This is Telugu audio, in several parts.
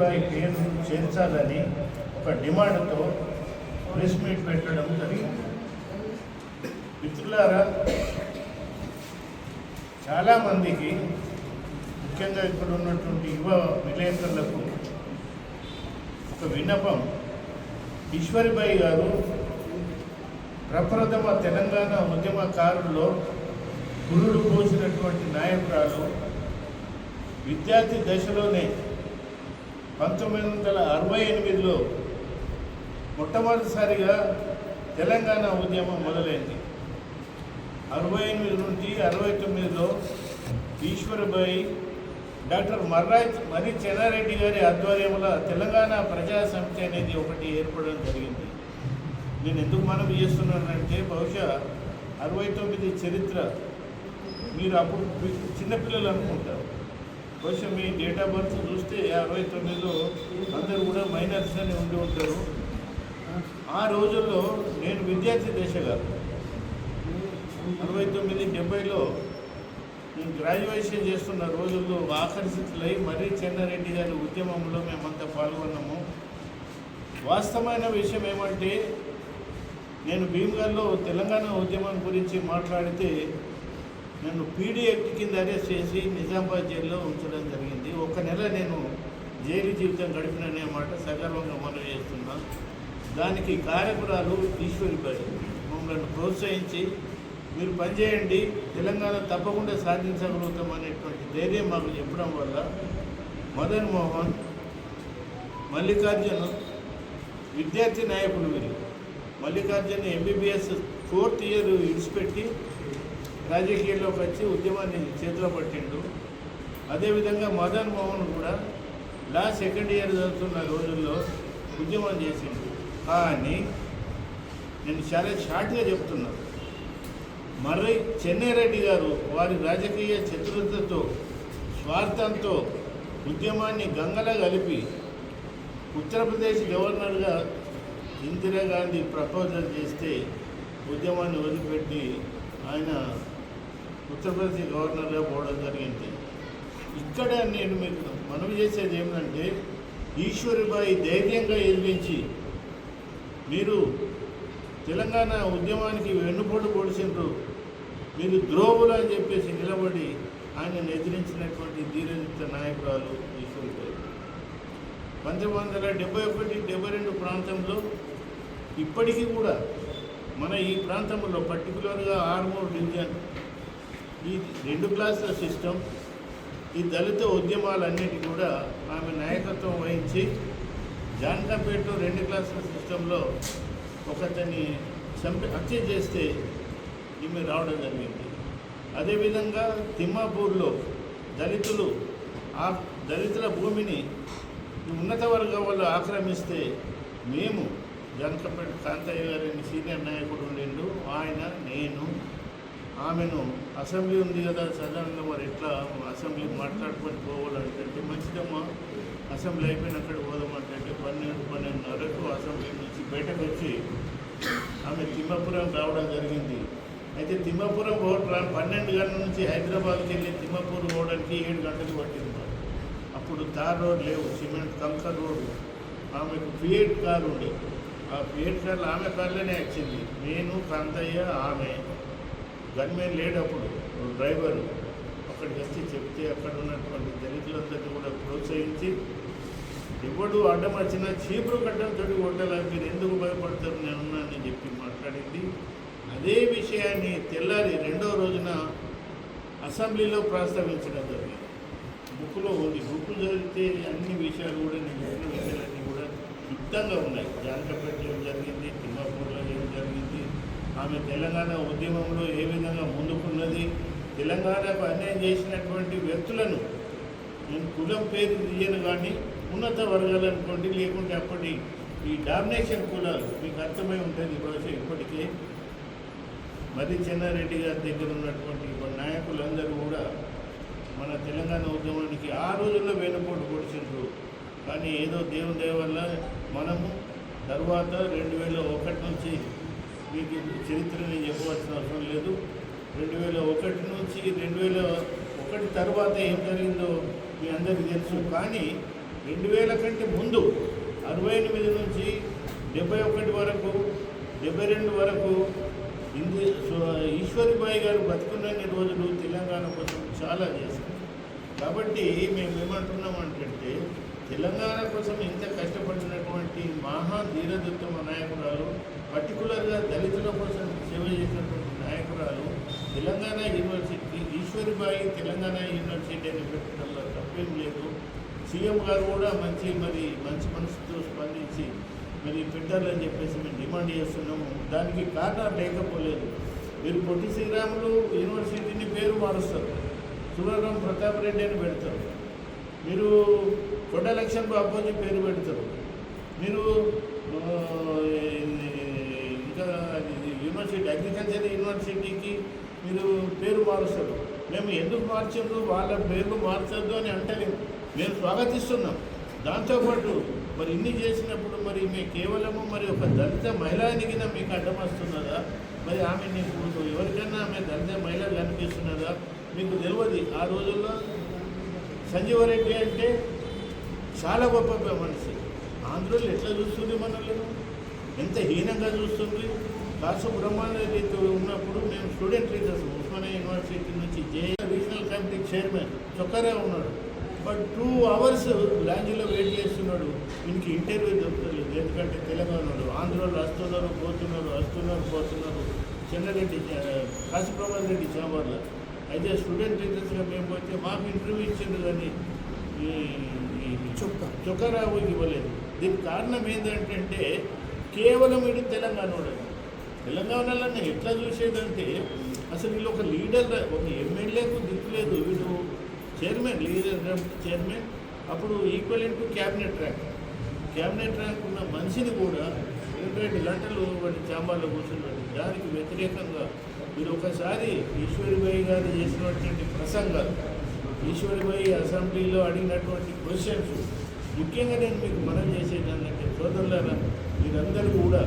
రూపాయి పేరు చేర్చాలని ఒక డిమాండ్తో ప్రెస్ మీట్ పెట్టడం జరిగింది. మిత్రులారా చాలామందికి ముఖ్యంగా ఇక్కడ ఉన్నటువంటి యువ విలేకరులకు ఒక విన్నపం. ఈశ్వరిబాయి గారు ప్రప్రథమ తెలంగాణ ఉద్యమకారుల్లో గురుడు పోసినటువంటి నాయకురాలు. విద్యార్థి దశలోనే పంతొమ్మిది వందల అరవై ఎనిమిదిలో మొట్టమొదటిసారిగా తెలంగాణ ఉద్యమం మొదలైంది. అరవై ఎనిమిది నుండి అరవై తొమ్మిదిలో ఈశ్వరబాయి డాక్టర్ మర్రాజ్ మరి చెన్నారెడ్డి గారి ఆధ్వర్యంలో తెలంగాణ ప్రజా సమితి అనేది ఒకటి ఏర్పడడం జరిగింది. నేను ఎందుకు మనం చేస్తున్నానంటే బహుశా అరవై తొమ్మిది చరిత్ర మీరు అప్పుడు చిన్నపిల్లలు అనుకుంటారు. కొంచెం మీ డేట్ ఆఫ్ బర్త్ చూస్తే అరవై తొమ్మిదిలో అందరూ కూడా మైనర్స్ అని ఉండి ఉంటారు. ఆ రోజుల్లో నేను విద్యార్థి దేశ గారు అరవై తొమ్మిది డెబ్బైలో నేను గ్రాడ్యుయేషన్ చేస్తున్న రోజుల్లో ఆకర్షితులై మరీ చెన్నారెడ్డి గారి ఉద్యమంలో మేమంతా పాల్గొన్నాము. వాస్తవమైన విషయం ఏమంటే నేను భీమ్గల్లో తెలంగాణ ఉద్యమం గురించి మాట్లాడితే నన్ను పీడీ యాక్ట్ కింద అరెస్ట్ చేసి నిజామాబాద్ జైల్లో ఉంచడం జరిగింది. ఒక నెల నేను జైలు జీవితం గడిపిననే మాట సగర్వంగా మనవి చేస్తున్నాను దానికి కార్యకురాలు ఈశ్వరిబాయి మమ్మల్ని ప్రోత్సహించి మీరు పనిచేయండి తెలంగాణ తప్పకుండా సాధించగలుగుతాం అనేటువంటి ధైర్యం మాకు చెప్పడం వల్ల మదన్ మోహన్ మల్లికార్జున విద్యార్థి నాయకులు వీరు. మల్లికార్జున ఎంబీబీఎస్ ఫోర్త్ ఇయర్ విడిచిపెట్టి రాజకీయాల్లోకి వచ్చి ఉద్యమాన్ని చేతిలో పట్టిండు. అదేవిధంగా మదన్ మోహన్ కూడా లాస్ట్ సెకండ్ ఇయర్ చదువుతున్న రోజుల్లో ఉద్యమం చేసిండు. కానీ నేను చాలా షార్ట్గా చెప్తున్నా. మర్రి చెన్నైరెడ్డి గారు వారి రాజకీయ చతురతతో స్వార్థంతో ఉద్యమాన్ని గంగలా కలిపి ఉత్తరప్రదేశ్ గవర్నర్గా ఇందిరాగాంధీ ప్రపోజల్ చేస్తే ఉద్యమాన్ని వదిలిపెట్టి ఆయన ఉత్తరప్రదేశ్ గవర్నర్గా పోవడం జరిగింది. ఇక్కడ నేను మీకు మనవి చేసేది ఏమిటంటే ఈశ్వరిబాయి ధైర్యంగా ఎదిరించి మీరు తెలంగాణ ఉద్యమానికి వెన్నుపోటు పొడిచిండ్రు మీరు ద్రోవులు అని చెప్పేసి నిలబడి ఆయనను ఎదిరించినటువంటి ధీరయుక్త నాయకురాలు ఈశ్వరిబాయి. పంతొమ్మిది వందల డెబ్బై ఒకటి డెబ్బై రెండు ప్రాంతంలో ఇప్పటికీ కూడా మన ఈ ప్రాంతంలో పర్టికులర్గా ఆర్మూర్ డివిజన్ ఈ రెండు క్లాసుల సిస్టమ్ ఈ దళిత ఉద్యమాలన్నిటి కూడా ఆమె నాయకత్వం వహించి జాన్కాపేట రెండు క్లాసుల సిస్టంలో ఒకతన్ని చంపి హత్య చేస్తే ఈమె రావడం జరిగింది. అదేవిధంగా తిమ్మాపూర్లో దళితులు ఆ దళితుల భూమిని ఉన్నత వర్గం వాళ్ళు ఆక్రమిస్తే మేము జనకపేట కాంతయ్య గారిని సీనియర్ నాయకుడు ఉండిండు ఆయన నేను ఆమెను అసెంబ్లీ ఉంది కదా సాధారణంగా మరి ఎట్లా అసెంబ్లీ మాట్లాడుకొని పోవాలంటే మంచిదమ్మా. అసెంబ్లీ అయిపోయిన అక్కడ పోదామంటే పన్నెండు పన్నెండున్నరకు అసెంబ్లీ నుంచి బయటకు వచ్చి ఆమె తిమ్మాపురం రావడం జరిగింది. అయితే తిమ్మాపురం పోవడం పన్నెండు గంటల నుంచి హైదరాబాద్కి వెళ్ళి తిమ్మాపూర్ పోవడానికి ఏడు గంటలు పట్టింది అప్పుడు తార్ రోడ్ లేవు సిమెంట్ కంకర్ రోడ్. ఆమెకు ఫియట్ కార్ ఉండే. ఆ ఫియట్ కార్లు ఆమె కార్లోనే వచ్చింది. నేను కాంతయ్య ఆమె గన్మెన్ లేడప్పుడు డ్రైవర్ అక్కడికి వచ్చి చెప్తే అక్కడ ఉన్నటువంటి దళితులందరినీ కూడా ప్రోత్సహించి ఎవడు అడ్డం వచ్చినా చీపురు కట్టంతో కొట్టాలా మీరు ఎందుకు భయపడతారు నేనున్నానని చెప్పి మాట్లాడింది. అదే విషయాన్ని తెల్లారి రెండో రోజున అసెంబ్లీలో ప్రస్తావించడం జరిగింది. బుక్లో ఉంది. బుక్లు చదివితే అన్ని విషయాలు కూడా నేను చెప్పిన విషయాలన్నీ కూడా యుక్తంగా ఉన్నాయి. జానకపేటలో ఏం జరిగింది తిమ్మాపూర్లో ఏం జరిగింది ఆమె తెలంగాణ ఉద్యమంలో ఏ విధంగా ముందుకున్నది? తెలంగాణకు అన్యాయం చేసినటువంటి వ్యక్తులను నేను కులం పేరు తీయను కానీ ఉన్నత వర్గాలు అనుకోండి లేకుంటే అప్పటి ఈ డామినేషన్ కులాలు మీకు అర్థమై ఉంటుంది బహుశా ఇప్పటికే. మరి చెన్నారెడ్డి గారి దగ్గర ఉన్నటువంటి నాయకులందరూ కూడా మన తెలంగాణ ఉద్యమానికి ఆ రోజుల్లో వెనుపోటు పొడిచిండ్రు. కానీ ఏదో దేవుని దయ వల్ల మనము తర్వాత రెండు వేల ఒకటి నుంచి మీకు చరిత్రని చెప్పవలసిన అవసరం లేదు. రెండు వేల ఒకటి నుంచి రెండు వేల ఒకటి తర్వాత ఏం జరిగిందో మీ అందరికీ తెలుసు. కానీ రెండు వేల కంటే ముందు అరవై ఎనిమిది నుంచి డెబ్బై ఒకటి వరకు డెబ్బై రెండు వరకు ఇంది ఈశ్వరిబాయి గారు బతుకున్నన్ని రోజులు తెలంగాణ కోసం చాలా చేశారు. కాబట్టి మేము ఏమంటున్నామంటే తెలంగాణ కోసం ఇంత కష్టపడినటువంటి మహా ధీరదుత్తమ నాయకురాలు పర్టికులర్ దళితుల కోసం సేవ చేసినటువంటి నాయకురాలు తెలంగాణ యూనివర్సిటీ ఈశ్వరిబాయి తెలంగాణ యూనివర్సిటీ అని పెట్టడంలో తప్పేం లేదు. సీఎం గారు కూడా మంచి మరి మంచి మనసుతో స్పందించి మరి పెట్టాలని చెప్పేసి మేము డిమాండ్ చేస్తున్నాము. దానికి కారణం లేకపోలేదు. మీరు పొట్టి శ్రీరాములు యూనివర్సిటీని పేరు మారుస్తారు. సురరాం ప్రతాప్ రెడ్డి అని పెడతారు. మీరు కొండ లక్ష్మణ్ బాబోజీ పేరు పెడతారు. మీరు ఇంకా యూనివర్సిటీ అగ్రికల్చర్ యూనివర్సిటీకి మీరు పేరు మారుస్తారు మేము ఎందుకు మార్చద్దు వాళ్ళ పేర్లు మార్చద్దు అని అంటలేము మేము స్వాగతిస్తున్నాం. దాంతోపాటు మరి ఇన్ని చేసినప్పుడు మరి మీ కేవలము మరి ఒక దళిత మహిళానికి మీకు అడ్డం వస్తున్నదా? మరి ఆమె నీకు ఎవరికైనా ఆమె దళిత మహిళ కనిపిస్తున్నదా? మీకు తెలియదు. ఆ రోజుల్లో సంజీవరెడ్డి అంటే చాలా గొప్ప మనిషి. ఆంధ్రులు ఎట్లా చూస్తుంది మనల్ని? ఎంత హీనంగా చూస్తుంది కాసు బ్రహ్మాండరెడ్డితో ఉన్నప్పుడు మేము స్టూడెంట్ లీడర్స్ ఉస్మానియా యూనివర్సిటీ నుంచి జే రీజనల్ కమిటీ చైర్మన్ చొక్కరే ఉన్నాడు. బట్ టూ అవర్స్ లాంజ్లో వెయిట్ చేస్తున్నాడు. ఇంక ఇంటర్వ్యూ దొరుకుతలేదు. ఎందుకంటే తెలంగాణలో ఆంధ్రలో వస్తున్నారు పోతున్నారు వస్తున్నారు పోతున్నారు. చెన్నారెడ్డి కాశీ ప్రమాద్ రెడ్డి చాంబర్లో అయితే స్టూడెంట్ లీడర్స్గా మేము పోతే మాకు ఇంటర్వ్యూ ఇచ్చిండ్రు కానీ చొక్కా. చొక్కారావు ఇవ్వలేదు. దీనికి కారణం ఏంటంటే కేవలం ఇది తెలంగాణ వాడు. తెలంగాణలోనే ఎట్లా చూసేదంటే అసలు వీళ్ళు ఒక లీడర్ ఒక ఎమ్మెల్యేకు దిక్కులేదు వీడు చైర్మన్ లీడర్ చైర్మన్ అప్పుడు equal to cabinet rank cabinet rank ఉన్న మనిషిని కూడా రెండు గంటలు వాటి చాంబార్లో కూర్చున్నాడు దానికి వ్యతిరేకంగా మీరు ఒకసారి ఈశ్వరిబాయి గారు చేసినటువంటి ప్రసంగాలు ఈశ్వరిబాయి అసెంబ్లీలో అడిగినటువంటి క్వశ్చన్స్ ముఖ్యంగా నేను మీకు మనం చేసేది ఏంటంటే సోదరులారా మీరందరూ కూడా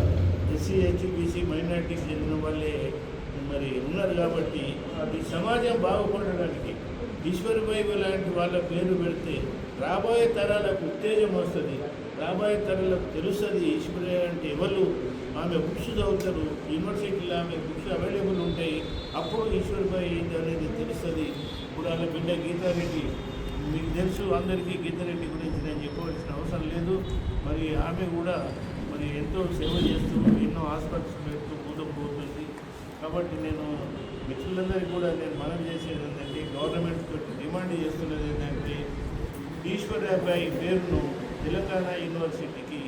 ఎస్సీ ఎస్టీ మైనార్టీకి చెందిన వాళ్ళే మరి ఉన్నారు కాబట్టి అది సమాజం బాగుపడడానికి ఈశ్వరిబాయి లాంటి వాళ్ళ పేరు పెడితే రాబోయే తరాలకు ఉత్తేజం వస్తుంది. రాబోయే తరాలకు తెలుస్తుంది ఈశ్వర అంటే ఎవరు? ఆమె బుక్స్ చదువుతారు యూనివర్సిటీలో ఆమె బుక్స్ అవైలబుల్ ఉంటాయి. అప్పుడు ఈశ్వరబాయి ఏంటి అనేది తెలుస్తుంది. ఇప్పుడు వాళ్ళ బిడ్డ గీతారెడ్డి మీకు తెలుసు అందరికీ గీతారెడ్డి గురించి నేను చెప్పవలసిన అవసరం లేదు. మరి ఆమె కూడా అది ఎంతో సేవ చేస్తూ ఎన్నో హాస్పిటల్స్ పెడుతూ ముందుకు పోతుంది. కాబట్టి నేను మిత్రులందరికీ కూడా నేను మనం చేసేది ఏంటంటే గవర్నమెంట్ తోటి డిమాండ్ చేస్తున్నది ఏంటంటే ఈశ్వరబాయి పేరును తెలంగాణ యూనివర్సిటీకి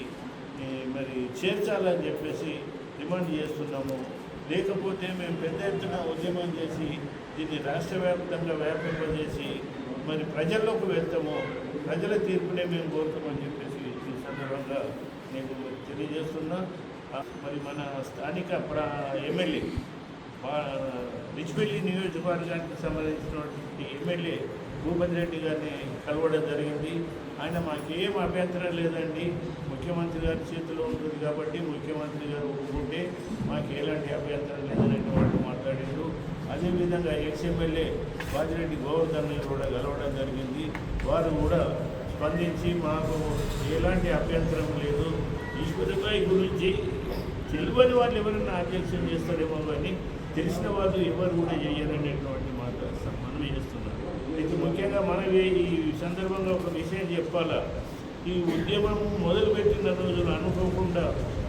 మరి చేర్చాలని చెప్పేసి డిమాండ్ చేస్తున్నాము. లేకపోతే మేము పెద్ద ఎత్తున ఉద్యమం చేసి దీన్ని రాష్ట్ర వ్యాప్తంగా వ్యాపింపజేసి మరి ప్రజల్లోకి వెళ్తాము. ప్రజల తీర్పునే మేము కోరుతామని చెప్పేసి ఈ సందర్భంగా నేను తెలియజేస్తున్నా. మరి మన స్థానిక ప్రా ఎమ్మెల్యే రిచ్వెల్లి నియోజకవర్గానికి సంబంధించినటువంటి ఎమ్మెల్యే భూపతి రెడ్డి గారిని కలవడం జరిగింది. ఆయన మాకేం అభ్యంతరం లేదండి. ముఖ్యమంత్రి గారి చేతిలో ఉంటుంది కాబట్టి ముఖ్యమంత్రి గారు ఒప్పుకుంటే మాకు ఎలాంటి అభ్యంతరం లేదని వాళ్ళు మాట్లాడారు. అదేవిధంగా ఎక్స్ ఎమ్మెల్యే బాజిరెడ్డి గోవర్ధన్ కూడా కలవడం జరిగింది. వారు కూడా స్పందించి మాకు ఎలాంటి అభ్యంతరం లేదు. ఈశ్వరుపై గురించి తెలియని వాళ్ళు ఎవరైనా ఆకర్షణ చేస్తారేమో కానీ తెలిసిన వాళ్ళు ఎవరు కూడా చేయరనేటువంటి మాట మనం చేస్తున్నారు అయితే ముఖ్యంగా మనం ఈ సందర్భంగా ఒక విషయం చెప్పాలా? ఈ ఉద్యమం మొదలుపెట్టిన రోజులు అనుకోకుండా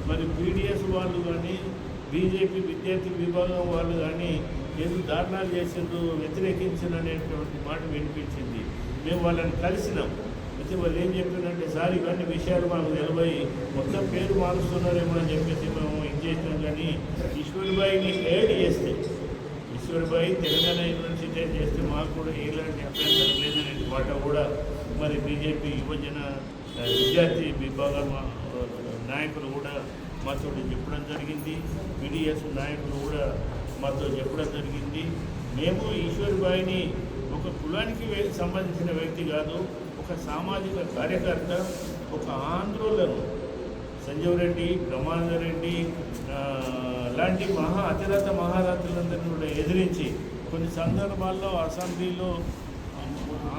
మరి పీడిఎస్ వాళ్ళు కానీ బీజేపీ విద్యార్థి విభాగం వాళ్ళు కానీ ఎందుకు దారుణాలు చేసిండ్రు వ్యతిరేకించిననేటువంటి మాట వినిపించింది. మేము వాళ్ళని కలిసినాం. అయితే వాళ్ళు ఏం చెప్పారంటే సార్ ఇవన్నీ విషయాలు మాకు నిలబడి మొత్తం పేరు మారుస్తున్నారేమో అని చెప్పేసి మేము ఇది చేసినాం. కానీ ఈశ్వరిబాయిని ఏడ్ చేస్తే ఈశ్వర్బాయి తెలంగాణ యూనివర్సిటీ చేస్తే మాకు కూడా ఎలాంటి అభ్యంతరం లేదనే మాట కూడా మరి బీజేపీ యువజన విద్యార్థి విభాగం నాయకులు కూడా మాతో చెప్పడం జరిగింది. బీడీఎస్ నాయకులు కూడా మాతో చెప్పడం జరిగింది. మేము ఈశ్వరిబాయిని ఒక కులానికి సంబంధించిన వ్యక్తి కాదు. ఒక సామాజిక కార్యకర్త ఒక ఆంధ్రులను సంజీవ్ రెడ్డి బ్రహ్మానంద రెడ్డి లాంటి మహా అతిరథ మహారథులందరినీ కూడా ఎదిరించి కొన్ని సందర్భాల్లో అసెంబ్లీలో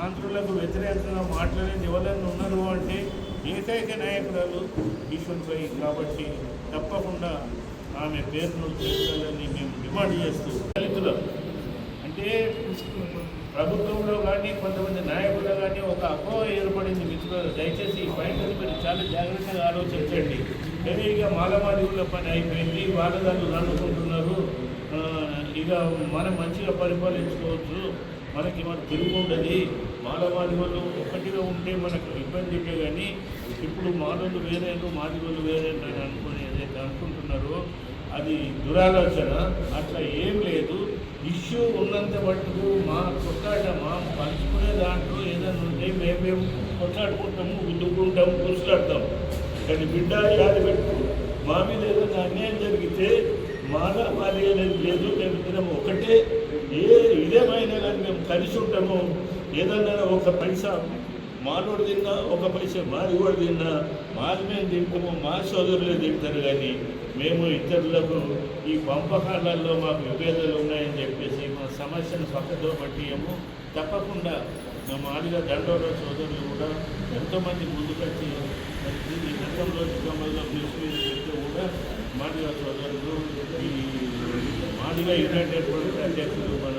ఆంధ్రులకు వ్యతిరేకంగా మాట్లాడేది ఎవరైనా ఉన్నారు అంటే ఏకైక నాయకురాలు ఈశ్వరిపై కాబట్టి తప్పకుండా ఆమె పేరును తీసుకోవాలని మేము డిమాండ్ చేస్తూ. దళితుల. అంటే ప్రభుత్వంలో కానీ కొంతమంది నాయకులు కానీ ఒక అపోహ ఏర్పడింది మిత్రులు దయచేసి ఈ పాయింట్ని మీరు చాలా జాగ్రత్తగా ఆలోచించండి. హెవీగా మాలమాదివుల పని అయిపోయింది. వాళ్ళదారులు అనుకుంటున్నారు ఇక మనం మంచిగా పరిపాలించుకోవచ్చు. మనకి మన తిరుగు ఉండదు. మాలమాది వాళ్ళు ఒకటిగా ఉంటే మనకు ఇబ్బంది కానీ ఇప్పుడు మాలలు వేరేరు మాది వాళ్ళు వేరేరు అని అనుకుని అది దురాలోచన. అట్లా ఏం లేదు. ఇష్యూ ఉన్నంత మట్టుకు మా కొట్లాట మా పంచుకునే దాంట్లో ఏదైనా ఉంటే మేమేం కొట్లాడుకుంటాము గుద్దుకుంటాము కూర్చులాడతాం కానీ బిడ్డ యాది పెట్టు. మా మీద ఏదైనా అన్యాయం జరిగితే మాలా మాది అనేది లేదు. మేము ఇద్దరం ఒకటే. ఏ ఇదేమైనా కానీ మేము కలిసి ఉంటాము ఏదన్నా ఒక పైసా మానవుడు తిన్నా ఒక పైసా మాది కూడా తిన్నా మాది మేము తింటాము మా సోదరులే తింటారు కానీ మేము ఇతరులకు ఈ పంపకాలలో మాకు విభేదాలు ఉన్నాయని చెప్పేసి మా సమస్యను పక్కతో పట్టియము. తప్పకుండా మా మాదిగా దండోర సోదరులు కూడా ఎంతోమంది ముందుకొచ్చి ఈ గతంలో నిగమంలో న్యూస్ కూడా మాదిగా సోదరులు ఈ మాదిగా యునైటెడ్ ప్రొడక్ట్ అధ్యక్షులు మన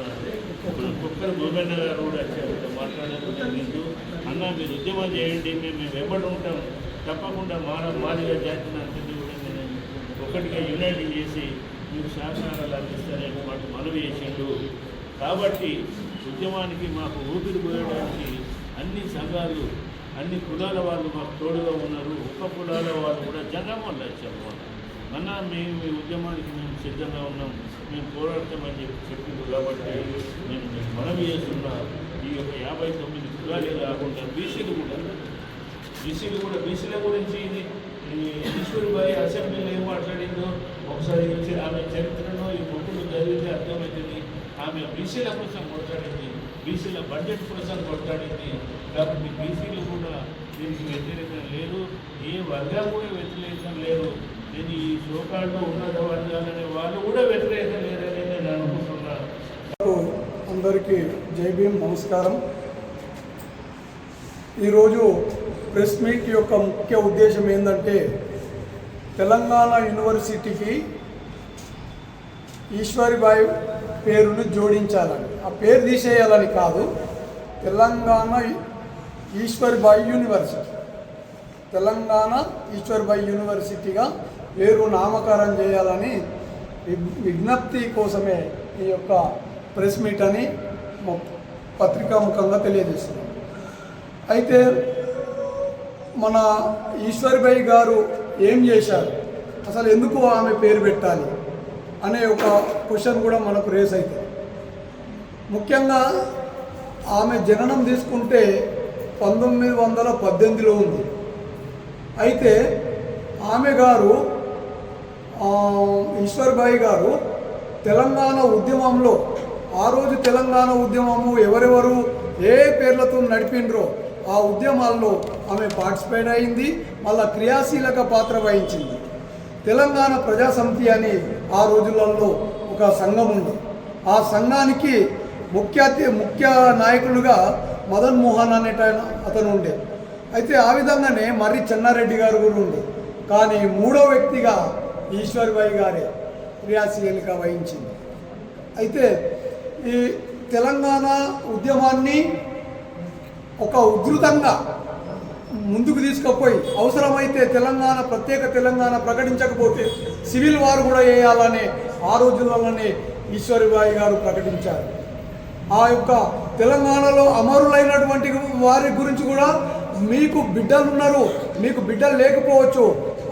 కుక్కర్ భూమేంద్ర గారు కూడా వచ్చారు. మాట్లాడడం జరిగింది. అన్న మీరు ఉద్యమం చేయండి. మేము మేము వెంబడి ఉంటాం. తప్పకుండా మా మాదిగా జాతిని ఒక్కటిగా యునైటెడ్ చేసి మీరు శాసనాలు అందిస్తారని వాటి మనవి చేసిండు. కాబట్టి ఉద్యమానికి మాకు ఊపిరి పోయడానికి అన్ని సంఘాలు అన్ని కులాల వాళ్ళు మాకు తోడుగా ఉన్నారు. ఒక్క కులాల వాళ్ళు కూడా జంగం వల్ల వచ్చారు అన్న మేము ఈ ఉద్యమానికి మేము సిద్ధంగా ఉన్నాం. మేము పోరాడతామని చెప్పి చెప్పింది కాబట్టి నేను మీకు మనవి చేస్తున్నా. ఈ యొక్క యాభై తొమ్మిది కులాలే కాకుండా బీసీలు కూడా. బీసీలు కూడా బీసీల గురించి ఇది ఈ ఈశ్వరుబాయి అసెంబ్లీలో ఏం మాట్లాడిందో? ఒకసారి వచ్చి ఆమె చరిత్రను ఈ బుక్కులు చదివితే అర్థమవుతుంది. ఆమె బీసీల కోసం కొట్లాడింది బీసీల బడ్జెట్ కోసం కొట్లాడింది. కాబట్టి బీసీలు కూడా దీనికి వ్యతిరేకం లేదు ఏ వర్గం కూడా వ్యతిరేకం లేదు. నేను ఈ శ్లోకాల్లో ఉన్నత వర్గాలనే వాళ్ళు కూడా వ్యతిరేకం లేరని నేను అనుకుంటున్నాను అందరికీ జై భీమ్ నమస్కారం. ఈరోజు ప్రెస్ మీట్ యొక్క ముఖ్య ఉద్దేశం ఏంటంటే తెలంగాణ యూనివర్సిటీకి ఈశ్వరిబాయి పేరును జోడించాలని. ఆ పేరు తీసేయాలని కాదు తెలంగాణ ఈశ్వరిబాయి యూనివర్సిటీ. తెలంగాణ ఈశ్వర్బాయి యూనివర్సిటీగా పేరు నామకరణం చేయాలని విజ్ఞప్తి కోసమే ఈ యొక్క ప్రెస్ మీట్ అని పత్రికాముఖంగా తెలియజేస్తున్నాం. అయితే మన ఈశ్వర్భాయ్ గారు ఏం చేశారు? అసలు ఎందుకు ఆమె పేరు పెట్టాలి? అనే ఒక క్వశ్చన్ కూడా మనకు రేస్ అవుతుంది ముఖ్యంగా ఆమె జననం తీసుకుంటే పంతొమ్మిది వందల పద్దెనిమిదిలో ఉంది. అయితే ఆమె గారు ఈశ్వర్భాయ్ గారు తెలంగాణ ఉద్యమంలో ఆ రోజు తెలంగాణ ఉద్యమము ఎవరెవరు ఏ పేర్లతో నడిపిండ్రో ఆ ఉద్యమాల్లో ఆమె పార్టిసిపేట్ అయింది మళ్ళా క్రియాశీలక పాత్ర వహించింది. తెలంగాణ ప్రజా సమితి అని ఆ రోజులలో ఒక సంఘం ఉంది. ఆ సంఘానికి ముఖ్య అతి- ముఖ్య నాయకులుగా మదన్ మోహన్ అనేట అతను ఉండే. అయితే ఆ విధంగానే మర్రి చెన్నారెడ్డి గారు కూడా ఉండే. కానీ మూడో వ్యక్తిగా ఈశ్వర్బాయి గారే క్రియాశీలిక వహించింది. అయితే ఈ తెలంగాణ ఉద్యమాన్ని ఒక ఉధృతంగా ముందుకు తీసుకుపోయి అవసరమైతే తెలంగాణ ప్రత్యేక తెలంగాణ ప్రకటించకపోతే సివిల్ వార్ కూడా వేయాలని ఆ రోజులలోనే ఈశ్వరిబాయి గారు ప్రకటించారు. ఆ యొక్క తెలంగాణలో అమరులైనటువంటి వారి గురించి కూడా మీకు బిడ్డలు ఉన్నారు మీకు బిడ్డలు లేకపోవచ్చు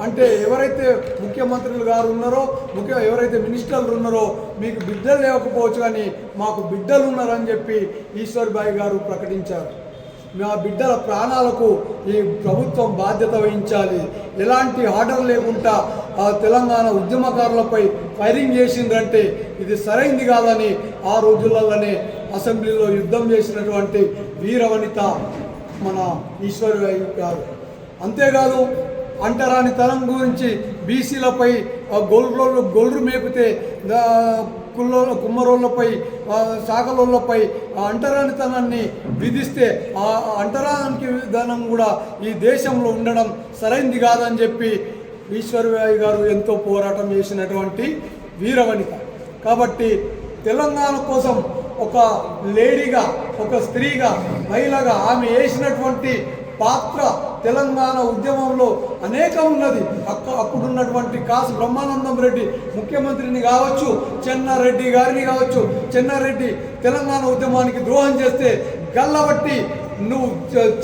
అంటే ఎవరైతే ముఖ్యమంత్రులు గారు ఉన్నారో ముఖ్య ఎవరైతే మినిస్టర్లు ఉన్నారో మీకు బిడ్డలు లేకపోవచ్చు కానీ మాకు బిడ్డలు ఉన్నారని చెప్పి ఈశ్వర్బాయి గారు ప్రకటించారు. మా బిడ్డల ప్రాణాలకు ఈ ప్రభుత్వం బాధ్యత వహించాలి. ఎలాంటి ఆర్డర్ లేకుండా ఆ తెలంగాణ ఉద్యమకారులపై ఫైరింగ్ చేసిందంటే ఇది సరైంది కాదని ఆ రోజులలోనే అసెంబ్లీలో యుద్ధం చేసినటువంటి వీరవనిత మన ఈశ్వరి గారు అంతేకాదు అంటరాని తరం గురించి బీసీలపై గొల్లు గొల్లు మేపితే కుల్లో కుమ్మరోళ్ళపై సాగలోళ్ళపై ఆ అంటరానితనాన్ని విధిస్తే ఆ అంటరానికి విధానం కూడా ఈ దేశంలో ఉండడం సరైంది కాదని చెప్పి ఈశ్వరరాయ్ గారు ఎంతో పోరాటం చేసినటువంటి వీరవనిత. కాబట్టి తెలంగాణ కోసం ఒక లేడీగా ఒక స్త్రీగా మహిళగా ఆమె వేసినటువంటి పాత్ర తెలంగాణ ఉద్యమంలో అనేకం ఉన్నది అక్క అప్పుడున్నటువంటి కాసు బ్రహ్మానందం రెడ్డి ముఖ్యమంత్రిని కావచ్చు చెన్నారెడ్డి గారిని కావచ్చు చెన్నారెడ్డి తెలంగాణ ఉద్యమానికి ద్రోహం చేస్తే గల్లబట్టి నువ్వు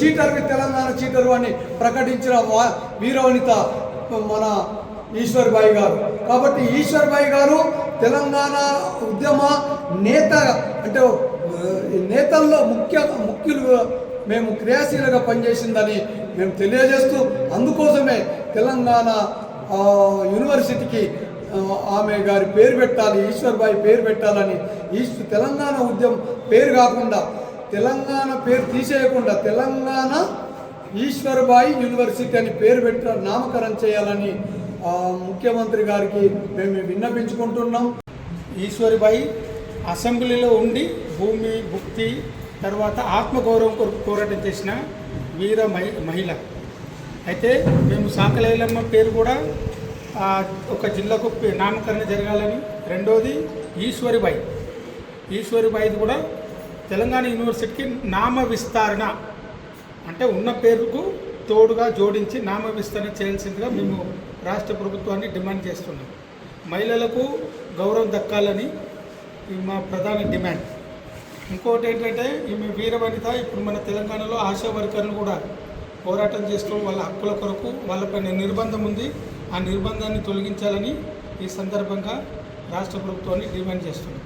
చీటర్వి తెలంగాణ చీటరు అని ప్రకటించిన వీరవనిత మన ఈశ్వర్బాయి గారు. కాబట్టి ఈశ్వర్బాయి గారు తెలంగాణ ఉద్యమ నేత అంటే నేతల్లో ముఖ్య ముఖ్యులు మేము క్రియాశీలంగా పనిచేసిందని మేము తెలియజేస్తూ అందుకోసమే తెలంగాణ యూనివర్సిటీకి ఆమె గారి పేరు పెట్టాలి ఈశ్వర్బాయి పేరు పెట్టాలని ఈశ్వ తెలంగాణ ఉద్యమం పేరు కాకుండా తెలంగాణ పేరు తీసేయకుండా తెలంగాణ ఈశ్వర్బాయి యూనివర్సిటీ అని పేరు పెట్ట నామకరణం చేయాలని ముఖ్యమంత్రి గారికి మేము విన్నపించుకుంటున్నాం ఈశ్వరిబాయి అసెంబ్లీలో ఉండి భూమి భుక్తి తర్వాత ఆత్మగౌరవం కొరకు పోరాటం చేసిన వీర మహి మహిళ. అయితే మేము సాకలైలమ్మ పేరు కూడా ఒక జిల్లాకు నామకరణ జరగాలని. రెండోది ఈశ్వరిబాయి. ఈశ్వరిబాయిది కూడా తెలంగాణ యూనివర్సిటీకి నామ విస్తరణ. అంటే ఉన్న పేరుకు తోడుగా జోడించి నామ విస్తరణ చేయాల్సిందిగా మేము రాష్ట్ర ప్రభుత్వాన్ని డిమాండ్ చేస్తున్నాం. మహిళలకు గౌరవం దక్కాలని మా ప్రధాన డిమాండ్. ఇంకోటి ఏంటంటే ఈమె వీరవనిత ఇప్పుడు మన తెలంగాణలో ఆశా వర్కర్లు కూడా పోరాటం చేస్తూ వాళ్ళ హక్కుల కొరకు వాళ్ళపైన నిర్బంధం ఉంది. ఆ నిర్బంధాన్ని తొలగించాలని ఈ సందర్భంగా రాష్ట్ర ప్రభుత్వాన్ని డిమాండ్ చేస్తున్నాం.